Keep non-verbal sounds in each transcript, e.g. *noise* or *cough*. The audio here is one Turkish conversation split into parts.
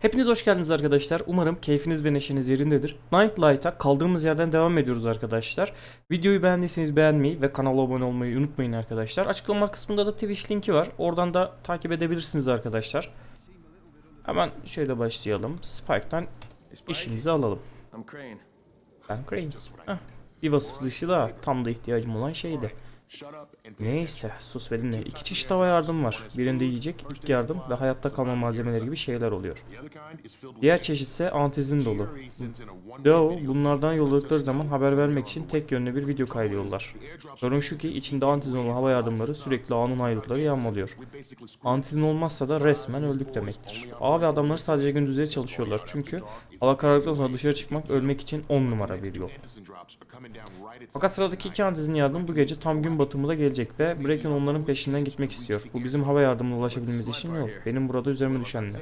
Hepiniz hoş geldiniz arkadaşlar. Umarım keyfiniz ve neşeniz yerindedir. Night Light'a kaldığımız yerden devam ediyoruz arkadaşlar. Videoyu beğendiyseniz beğenmeyi ve kanala abone olmayı unutmayın arkadaşlar. Açıklama kısmında da Twitch linki var. Oradan da takip edebilirsiniz arkadaşlar. Hemen şöyle başlayalım. Spike'tan işimizi alalım. Ben Crane. Heh, bir vasıf dışı da tam da ihtiyacım olan şeydi. Neyse sus ve dinle. İki çeşit hava yardım var. Birinde yiyecek, ilk yardım ve hayatta kalma malzemeleri gibi şeyler oluyor. Diğer çeşit ise antizin dolu. Dao bunlardan yolladıkları zaman haber vermek için tek yönlü bir video kaydediyorlar. Sorun şu ki içinde antizin olan hava yardımları sürekli ağın ayrılıkları yağmalıyor. Antizin olmazsa da resmen öldük demektir. Ağ ve adamları sadece gündüzleri çalışıyorlar çünkü hava karardıktan sonra dışarı çıkmak ölmek için 10 numara bir yol. Fakat sıradaki iki antizin yardım bu gece tam gün batımı da gelecek ve Bracken onların peşinden gitmek istiyor. Bu bizim hava yardımına ulaşabilmemiz için yol. Benim burada üzerime düşen ne?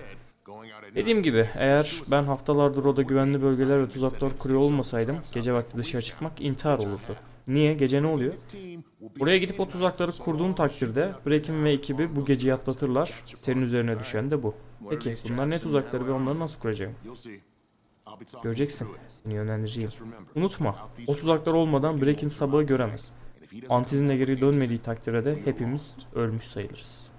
Dediğim gibi eğer ben haftalardır orada güvenli bölgeler ve tuzaklar kuruyor olmasaydım gece vakti dışarı çıkmak intihar olurdu. Niye? Gece ne oluyor? Buraya gidip o tuzakları kurduğun takdirde Bracken ve ekibi bu geceyi atlatırlar. Senin üzerine düşen de bu. Peki bunlar ne tuzakları ve onları nasıl kuracağım? Göreceksin. Seni yönlendireceğim. Unutma, o tuzaklar olmadan Bracken sabahı göremez. Antizinle geri dönmediği takdirde de hepimiz ölmüş sayılırız.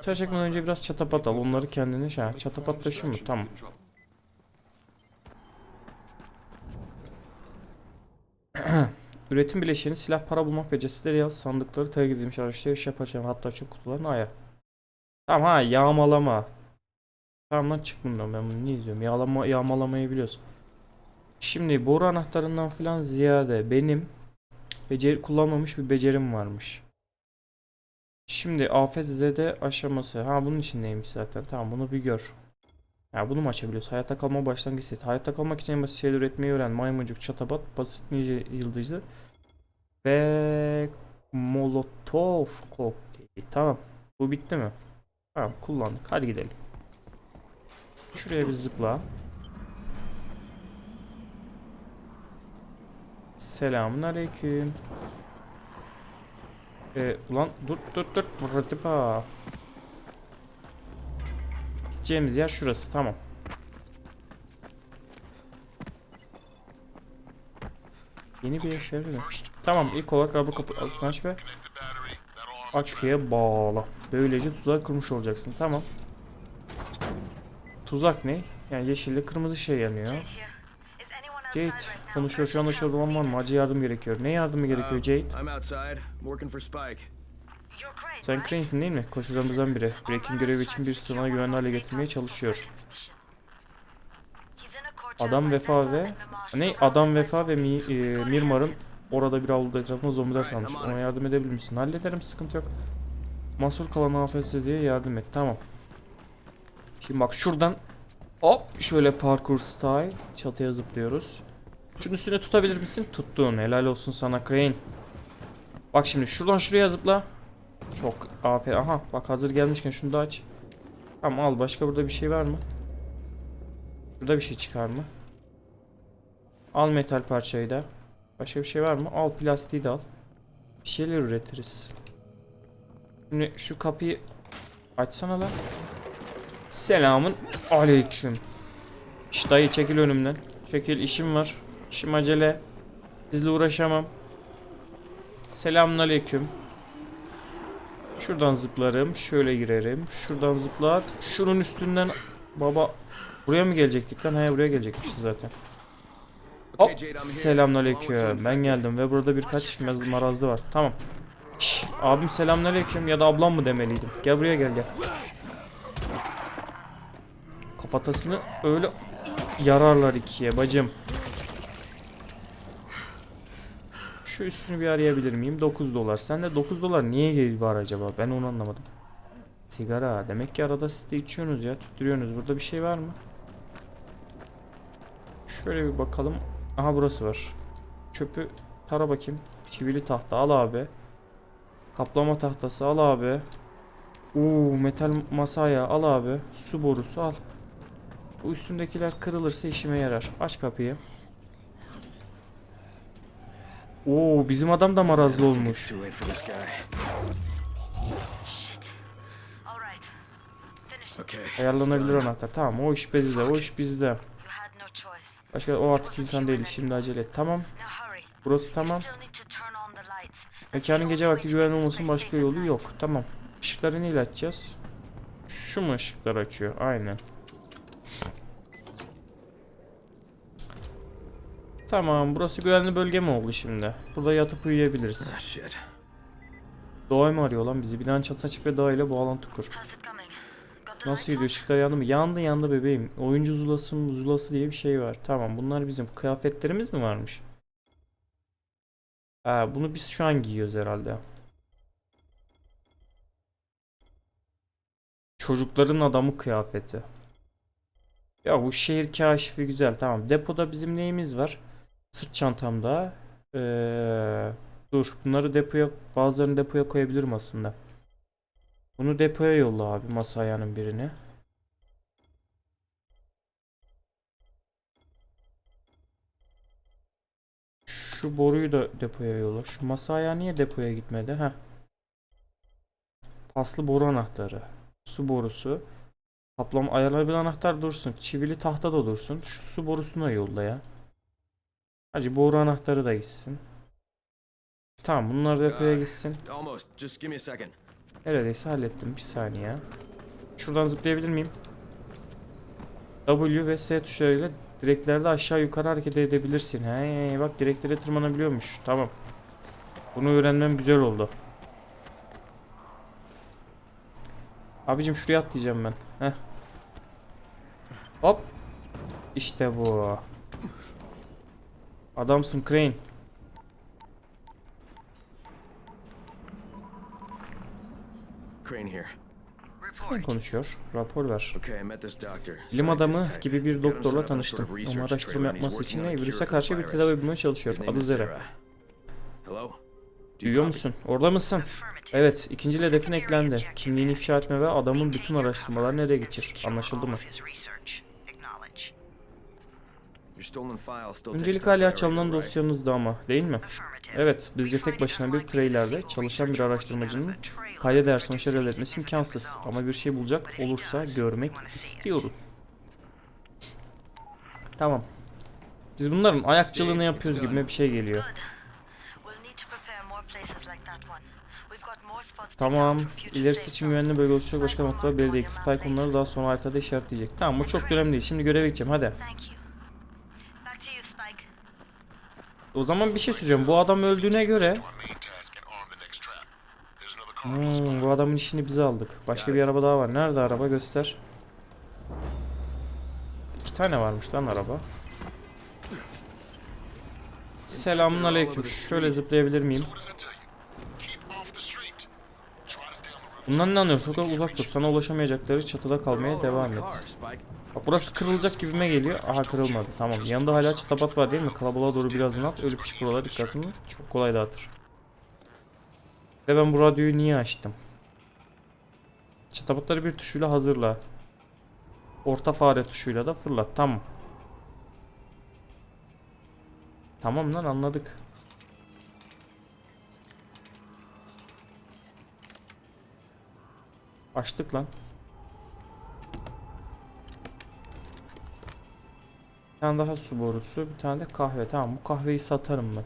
Dışarı çıkmadan önce biraz çatapat al. Onları kendine şey. Çatapat taşı mı? Tamam. *clears throat* Üretim bileşeni silah para bulmak ve cesetleri yaz sandıkları terk edilmiş araçları iş yapacağım hatta çöp kutularını aya. Tamam ha yağmalama. Tamam lan çık bundan ben bunu niye izliyorum? Yağlama, yağmalamayı biliyorsun. Şimdi boru anahtarından falan ziyade benim beceri kullanmamış bir becerim varmış. Şimdi afet zede aşaması. Ha bunun içindeymiş zaten. Tamam bunu bir gör. Ya bunu mu açabiliyoruz? Hayatta kalma başlangıç seti. Hayatta kalmak için en basit şeyler üretmeyi öğren. Maymuncuk, çatapat, basit nice yıldızı ve molotov kokteyli. Tamam. Bu bitti mi? Tamam kullandık. Hadi gidelim. Şuraya bir zıpla. Selamun aleyküm. Ee, ulan dur dur dur. Rıtıpa. Gideceğimiz yer şurası. Tamam. Yeni bir eşya mi? Tamam ilk olarak araba kapı aç ve aküye bağla. Böylece tuzağı kurmuş olacaksın. Tamam. Tuzak ne? Yani yeşille kırmızı şey yanıyor. Jade konuşuyor şu anda şurada olan var mı? Acil yardım gerekiyor. Ne yardımı gerekiyor Jade? For Spike. Sen Crane'sin değil mi? Koşucularımızdan biri. Breaking görevi için bir sınava güvenli hale getirmeye çalışıyor. Adam Vefa ve... Ne? Adam Vefa ve Mi, e, Mirmar'ın orada bir avluda etrafında zombiler salmış. Ona yardım edebilir misin? Hallederim sıkıntı yok. Mahsur kalan afetse diye yardım et. Tamam. Şimdi bak şuradan hop şöyle parkur style çatıya zıplıyoruz. Şunun üstüne tutabilir misin? Tuttun. Helal olsun sana Crane. Bak şimdi şuradan şuraya zıpla. Çok aferin. Aha bak hazır gelmişken şunu da aç. Tamam al. Başka burada bir şey var mı? Burada bir şey çıkar mı? Al metal parçayı da. Başka bir şey var mı? Al plastiği de al. Bir şeyler üretiriz. Şimdi şu kapıyı açsana lan. Selamun aleyküm. Şş dayı çekil önümden. Çekil işim var. İşim acele. Sizle uğraşamam. Selamun aleyküm. Şuradan zıplarım. Şöyle girerim. Şuradan zıplar. Şunun üstünden baba buraya mı gelecektik lan? He buraya gelecekmişiz zaten. Hop. Selamünaleyküm. Ben geldim ve burada birkaç marazlı var. Tamam. Şş, abim selamünaleyküm ya da ablam mı demeliydim. Gel buraya gel gel. Kafatasını öyle yararlar ikiye bacım. Şu üstünü bir arayabilir miyim? 9 dolar. Sende 9 dolar niye var acaba? Ben onu anlamadım. Sigara. Demek ki arada siz de içiyorsunuz ya. Tüttürüyorsunuz. Burada bir şey var mı? Şöyle bir bakalım. Aha burası var. Çöpü tara bakayım. Çivili tahta al abi. Kaplama tahtası al abi. Oo metal masaya al abi. Su borusu al. Bu üstündekiler kırılırsa işime yarar. Aç kapıyı. Oo bizim adam da marazlı olmuş. Ayarlanabilir anahtar. Tamam o iş bizde. O iş bizde. Başka o artık insan değil. Şimdi acele et. Tamam. Burası tamam. Mekanın gece vakti güvenli olmasının başka yolu yok. Tamam. Işıkları neyle açacağız? Şu mu ışıkları açıyor? Aynen. Tamam. Burası güvenli bölge mi oldu şimdi? Burada yatıp uyuyabiliriz. Shit. Doğa mı arıyor lan bizi? Binanın çatısına çık ve doğa ile bağlantı kur. Nasıl gidiyor? Işıklar yandı mı? Yandı yandı bebeğim. Oyuncu zulası mı? Zulası diye bir şey var. Tamam bunlar bizim. Kıyafetlerimiz mi varmış? Ha, bunu biz şu an giyiyoruz herhalde. Çocukların adamı kıyafeti. Ya bu şehir kaşifi güzel tamam. Depoda bizim neyimiz var? Sırt çantamda. Ee, dur bunları depoya bazılarını depoya koyabilirim aslında. Bunu depoya yolla abi masa ayağının birini. Şu boruyu da depoya yolla. Şu masa ayağı niye depoya gitmedi? Heh. Paslı boru anahtarı. Su borusu. Kaplama ayarlanabilir anahtar dursun. Çivili tahta da dursun. Şu su borusunu da yolla ya. Hacı boru anahtarı da gitsin. Tamam bunlar depoya gitsin. A second. Neredeyse hallettim. Bir saniye. Şuradan zıplayabilir miyim? W ve S tuşlarıyla direklerde aşağı yukarı hareket edebilirsin. He, bak direklere tırmanabiliyormuş. Tamam. Bunu öğrenmem güzel oldu. Abicim şuraya atlayacağım ben. Heh. Hop. İşte bu. Adamsın Crane. Crane here. Crane konuşuyor. Rapor ver. Okay, I met this doctor. Bilim adamı gibi bir doktorla tanıştım. Ama araştırma yapması için ne virüse karşı bir tedavi bulmaya çalışıyor. Adı Zera. Duyuyor musun? Orada mısın? Evet, ikinci hedefin eklendi. Kimliğini ifşa etme ve adamın bütün araştırmalarını nereye geçir. Anlaşıldı mı? Öncelik hala çalınan right? dosyanızda ama, değil mi? Evet, bizce tek başına bir trailerde çalışan bir araştırmacının kayda değer sonuçlar elde etmesi imkansız. Ama bir şey bulacak olursa görmek istiyoruz. Tamam. Biz bunların ayakçılığını yapıyoruz gibime bir şey geliyor. Tamam. İlerisi için güvenli bölge oluşacak başka noktalar belirleyecek. Spike onları daha sonra haritada işaretleyecek. Tamam bu çok önemli değil. Şimdi göreve gideceğim hadi. O zaman bir şey söyleyeceğim. Bu adam öldüğüne göre. Hmm, bu adamın işini bize aldık. Başka bir araba daha var. Nerede araba? Göster. İki tane varmış lan araba. Selamun aleyküm. Şöyle zıplayabilir miyim? Bundan ne anlıyorsun? O kadar uzak dur. Sana ulaşamayacakları çatıda kalmaya devam et. Bak burası kırılacak gibime geliyor. Aha kırılmadı. Tamam. Yanında hala çatapat var değil mi? Kalabalığa doğru biraz at. Ölüp iş buralara dikkatini çok kolay dağıtır. Ve ben bu radyoyu niye açtım? Çatapatları bir tuşuyla hazırla. Orta fare tuşuyla da fırlat. Tamam. Tamam lan anladık. Açtık lan. Bir tane daha su borusu, bir tane de kahve. Tamam bu kahveyi satarım ben.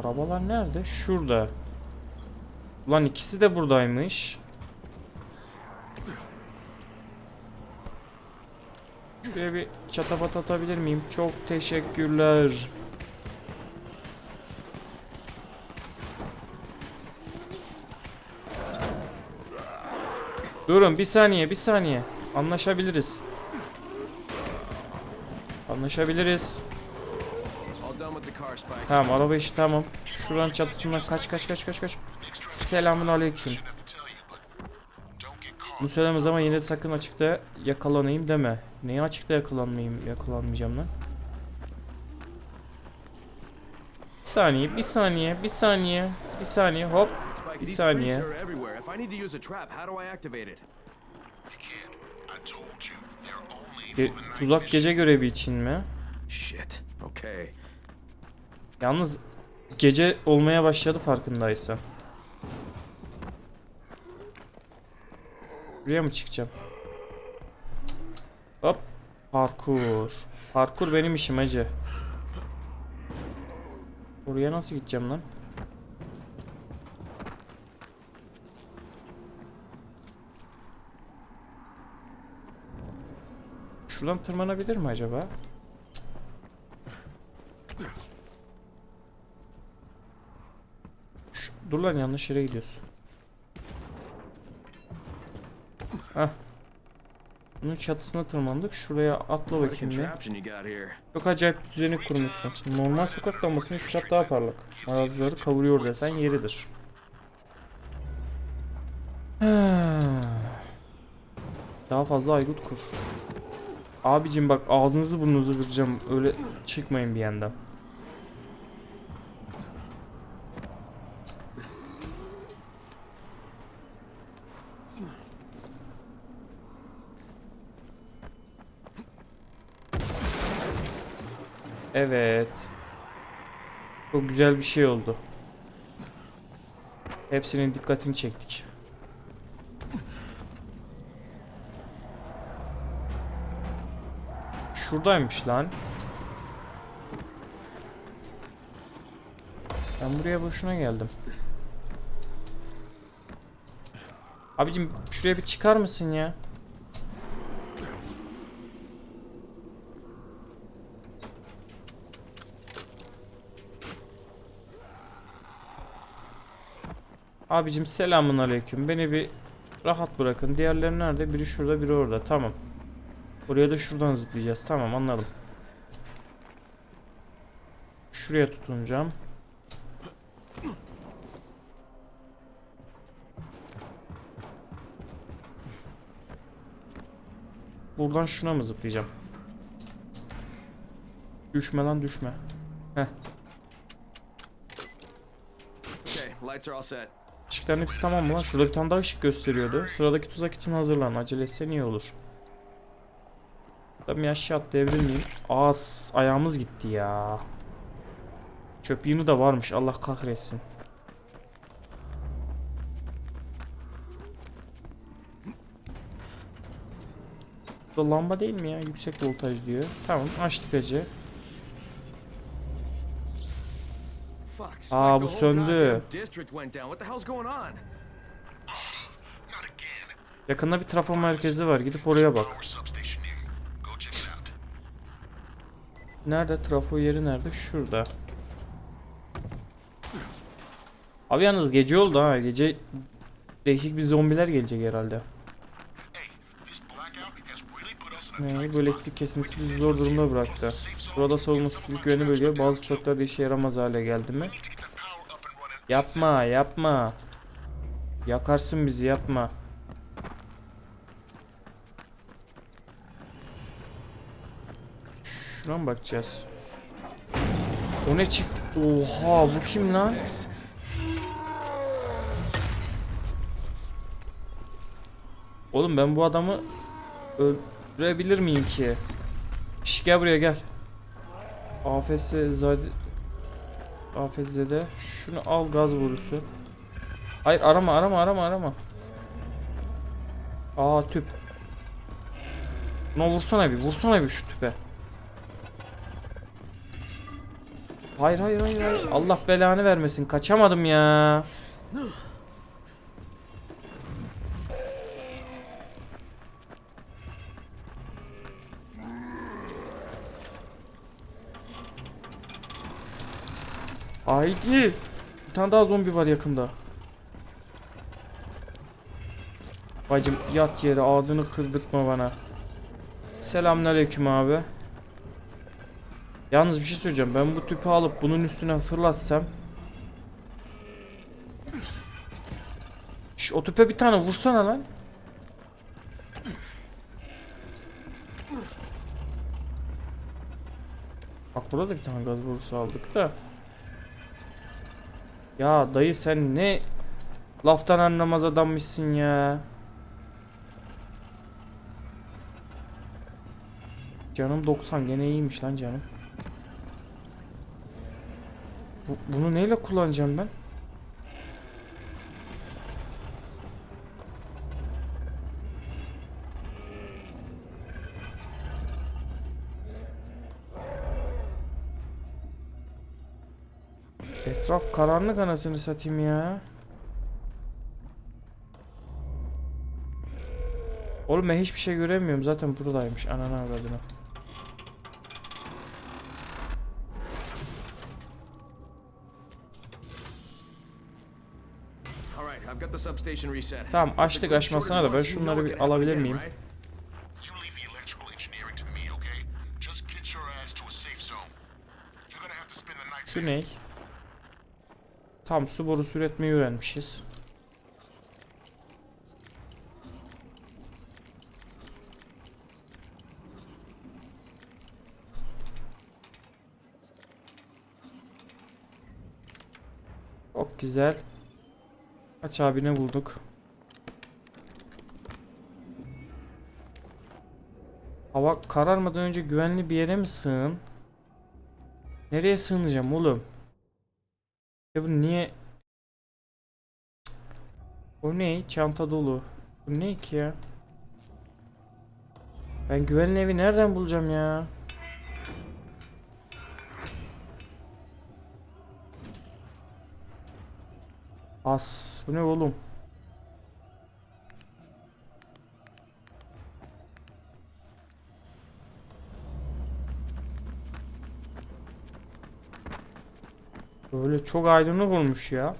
Arabalar nerede? Şurada. Ulan ikisi de buradaymış. Şuraya bir çatapat atabilir miyim? Çok teşekkürler. Durun bir saniye bir saniye. Anlaşabiliriz. Anlaşabiliriz. Tamam araba işi tamam. Şuranın çatısından kaç kaç kaç kaç kaç. Selamun aleyküm. Bunu söylemez ama yine de sakın açıkta yakalanayım deme. Neye açıkta yakalanmayayım yakalanmayacağım lan? Bir saniye, bir saniye, bir saniye, bir saniye, hop. Bir these saniye. freaks are everywhere. If I need to use a trap, how do I activate it? You can't. I told you. They're only Ge- moving night tuzak gece görevi için mi? Shit. Okay. Yalnız Gece olmaya başladı farkındaysan. Buraya mı çıkacağım? Hop. Parkur. Parkur benim işim acı. Oraya nasıl gideceğim lan? Şuradan tırmanabilir mi acaba? Şu- dur lan yanlış yere gidiyorsun. Hah. Bunun çatısına tırmandık. Şuraya atla bakayım bir. Çok acayip düzeni kurmuşsun. Normal sokak lambasının 3 kat daha parlak. Arazileri kavuruyor desen yeridir. Ha. Daha fazla aygıt kur. Abicim bak ağzınızı burnunuzu kıracağım. Öyle çıkmayın bir yandan. Evet. Çok güzel bir şey oldu. Hepsinin dikkatini çektik. Şuradaymış lan. Ben buraya boşuna geldim. Abicim şuraya bir çıkar mısın ya? Abicim selamun aleyküm. Beni bir rahat bırakın. Diğerleri nerede? Biri şurada, biri orada. Tamam. Oraya da şuradan zıplayacağız. Tamam anladım. Şuraya tutunacağım. Buradan şuna mı zıplayacağım? Düşme lan düşme. Set. Işıkların hepsi tamam mı lan? Şurada bir tane daha ışık gösteriyordu. Sıradaki tuzak için hazırlan. Acele etsen iyi olur. Ben bir aşağı atlayabilir miyim? As ayağımız gitti ya. Çöp yığını da varmış. Allah kahretsin. Bu lamba değil mi ya? Yüksek voltaj diyor. Tamam açtık acı. Aa, bu söndü. Yakında bir trafo merkezi var. Gidip oraya bak. Nerede? Trafo yeri nerede? Şurada. Abi yalnız gece oldu ha. Gece değişik bir zombiler gelecek herhalde. Ne? Bu elektrik kesintisi bizi zor durumda bıraktı. Burada savunmasızlık güvenli bölge bazı tutaklarda işe yaramaz hale geldi mi? Yapma yapma. Yakarsın bizi yapma. Şuna mı bakacağız? O ne çık? Oha bu kim lan? Oğlum ben bu adamı öldürebilir miyim ki? Şş gel buraya gel. AFS zade AFS'de şunu al gaz borusu. Hayır arama arama arama arama. Aa tüp. Buna vursana bir vursana bir şu tüpe. Hayır hayır hayır hayır. Allah belanı vermesin. Kaçamadım ya. Haydi. Bir tane daha zombi var yakında. Bacım yat yere ağzını kırdırtma bana. Selamünaleyküm abi. Yalnız bir şey söyleyeceğim. Ben bu tüpü alıp bunun üstüne fırlatsam. Şş, o tüpe bir tane vursana lan. Bak burada da bir tane gaz borusu aldık da. Ya dayı sen ne laftan anlamaz adammışsın ya. Canım 90 gene iyiymiş lan canım. Bu- bunu neyle kullanacağım ben? Etraf karanlık anasını satayım ya. Oğlum ben hiçbir şey göremiyorum. Zaten buradaymış. Ananı avradını. Safe zone. You're gonna have to spend the night Şu ne? Tam su borusu üretmeyi öğrenmişiz. Çok güzel. Kaç abine bulduk. Hava kararmadan önce güvenli bir yere mi sığın? Nereye sığınacağım oğlum? Ya bu niye? O ne? Çanta dolu. Bu ne ki ya? Ben güvenli evi nereden bulacağım ya? As. Bu ne oğlum? Böyle çok aydınlık olmuş ya.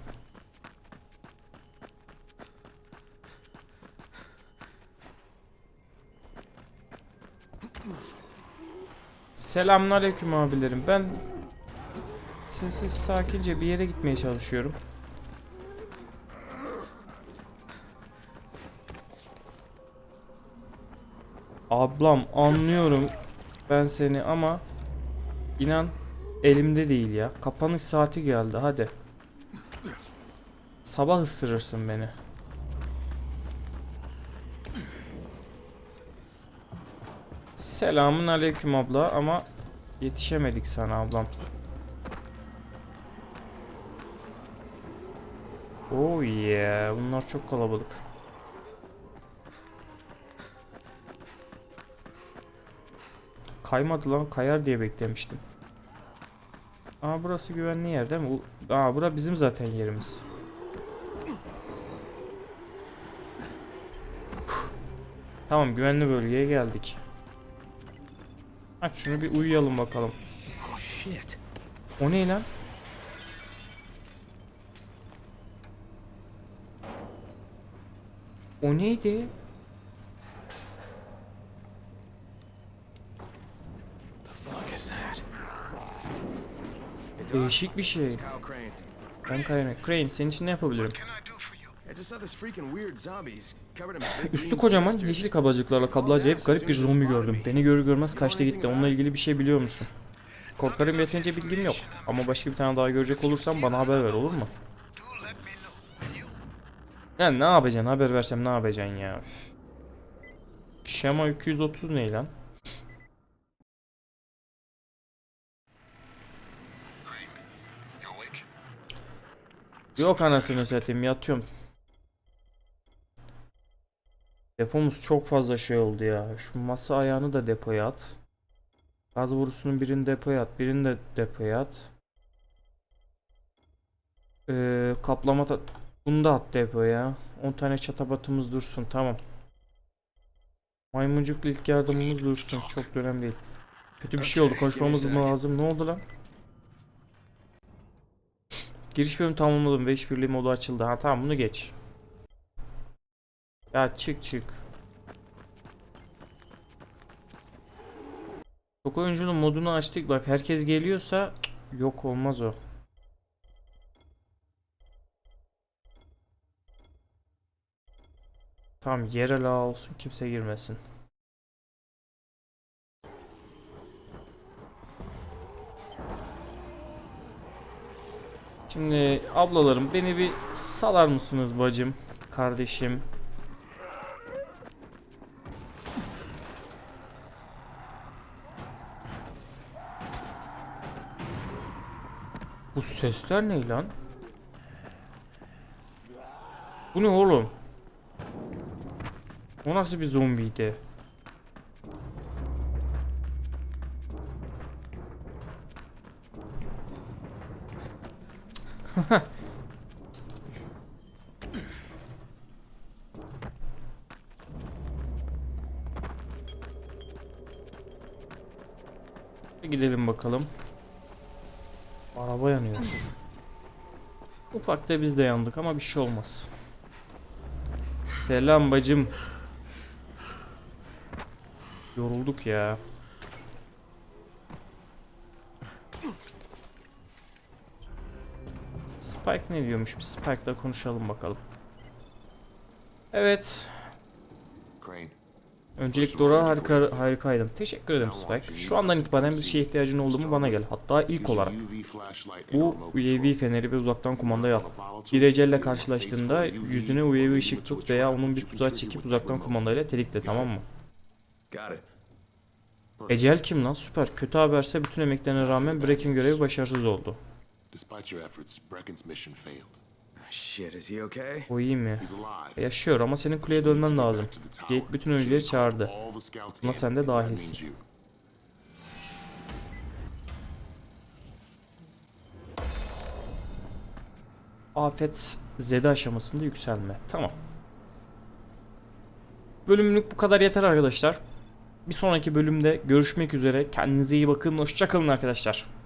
Selamünaleyküm abilerim. Ben sessiz sakince bir yere gitmeye çalışıyorum. Ablam anlıyorum ben seni ama inan elimde değil ya. Kapanış saati geldi hadi. Sabah ısırırsın beni. Selamun aleyküm abla ama yetişemedik sana ablam. Oh yeah bunlar çok kalabalık. Kaymadı lan kayar diye beklemiştim. Aa burası güvenli yer değil mi? Aa bura bizim zaten yerimiz. Tamam güvenli bölgeye geldik. Aç şunu bir uyuyalım bakalım. Oh shit. O ne lan? O neydi? Değişik bir şey. Crane. Ben Kayne. Crane senin için ne yapabilirim? Üstü kocaman yeşil kabacıklarla kablo acayip garip bir zombi gördüm. Beni görür görmez kaçtı gitti. Onunla ilgili bir şey biliyor musun? Korkarım yeterince bilgim yok. Ama başka bir tane daha görecek olursam bana haber ver olur mu? Ya ne yapacaksın? Haber versem ne yapacaksın ya? Şema 230 ne lan? Yok anasını satayım yatıyorum. Depomuz çok fazla şey oldu ya. Şu masa ayağını da depoya at. Gaz borusunun birini depoya at. Birini de depoya at. Ee, kaplama da... Bunu da at depoya. 10 tane çatabatımız dursun tamam. Maymuncuklu ilk yardımımız dursun. Çok önemli değil. Kötü bir şey oldu. Konuşmamız mı lazım? Ne oldu lan? Giriş bölümü tamamladım ve işbirliği modu açıldı. Ha tamam bunu geç. Ya çık çık. Çok oyuncunun modunu açtık bak herkes geliyorsa yok olmaz o. Tamam yerel olsun kimse girmesin. Şimdi ablalarım beni bir salar mısınız bacım, kardeşim? Bu sesler ne lan? Bu ne oğlum? O nasıl bir zombiydi? Gidelim bakalım. Araba yanıyor. *clears throat* Ufakta biz de yandık ama bir şey olmaz. Selam bacım. Yorulduk ya. Spike ne diyormuş? Bir Spike'la konuşalım bakalım. Evet. Crane, Öncelikle Dora harika, harikaydın. Teşekkür ederim Spike. Şu andan itibaren bir şeye ihtiyacın oldu mu bana gel. Hatta ilk olarak. Bu UAV feneri ve uzaktan kumandayı al. Bir ecelle karşılaştığında yüzüne UAV ışık tut veya onun bir tuzağa çekip uzaktan kumandayla tetikle tamam mı? Ecel kim lan? Süper. Kötü haberse bütün emeklerine rağmen Breck'in görevi başarısız oldu. Despite your efforts, Brecken's mission failed. Shit, is he okay? O iyi mi? He's alive. Yaşıyor ama senin kuleye dönmen lazım. Jake bütün oyuncuları çağırdı. Buna sen de dahilsin. Afet zede aşamasında yükselme. Tamam. Bölümlük bu kadar yeter arkadaşlar. Bir sonraki bölümde görüşmek üzere. Kendinize iyi bakın. Hoşçakalın arkadaşlar.